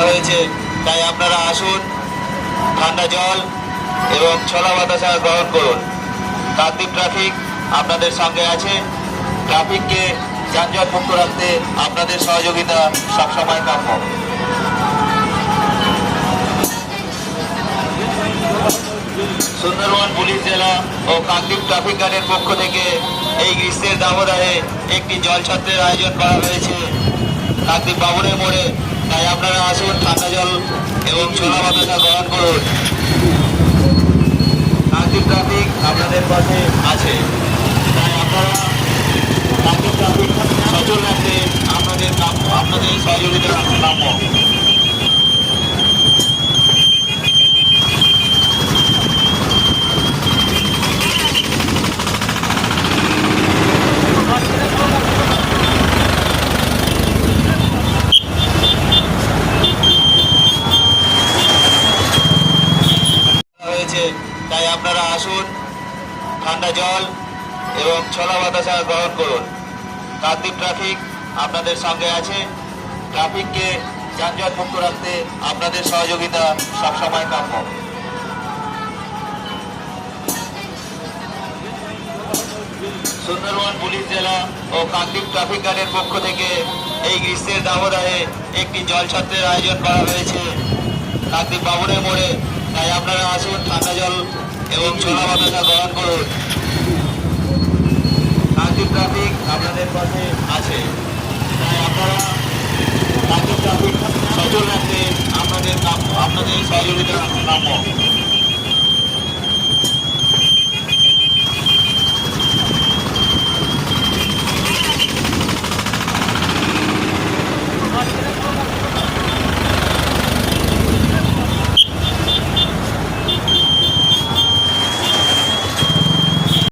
হয়েছে, তাই আপনারা আসুন, ঠান্ডা জল এবং ছোলা বাতাসা গ্রহণ করুন। কাকদ্বীপ ট্রাফিক আপনাদের সঙ্গে আছে। ট্রাফিককে যানজট মুক্ত রাখতে আপনাদের সহযোগিতা সবসময় কাম্য। সুন্দরবন পুলিশ জেলা ও কাকদ্বীপ ট্রাফিক গার্ডের পক্ষ থেকে এই গ্রীষ্মের দাবদাহে একটি জলছত্রের আয়োজন করা হয়েছে। কাকদ্বীপ বাবুরের মোড়ে তাই আপনারা আসুন, ঠান্ডা জল এবং ছোলা বাতাসা গ্রহণ করুন। ট্রাফিক ট্রাফিক আপনাদের পাশে আছে। তাই আপনারা ট্রাফিক ট্রাফিক সচল রাখতে আপনাদের আপনাদের সহযোগিতা কাম্য হয়েছে তাই আপনারা আসুন, ঠান্ডা জল এবং ছোলা বাতাসা গ্রহণ করুন। কাকদ্বীপ ট্রাফিক আপনাদের সঙ্গে আছে। ট্রাফিককে যানজট মুক্ত রাখতে আপনাদের সহযোগিতা সবসময় কাম্য। সুন্দরবন পুলিশ জেলা ও কাকদ্বীপ ট্রাফিক গার্ডের পক্ষ থেকে এই গ্রীষ্মের দাবদাহে একটি জলছত্রের আয়োজন করা হয়েছে। কাকদ্বীপ বাবুরের মোড়ে তাই আপনারা আসুন, ঠান্ডা জল এবং ছোলা বাতাসা গ্রহণ করুন। রাজ্যের ট্রাফিক আপনাদের পাশে আছে। তাই আপনারা রাজ্যের ট্রাফিক সচল রাখতে আপনাদের আপনাদের সহযোগিতা কাম্য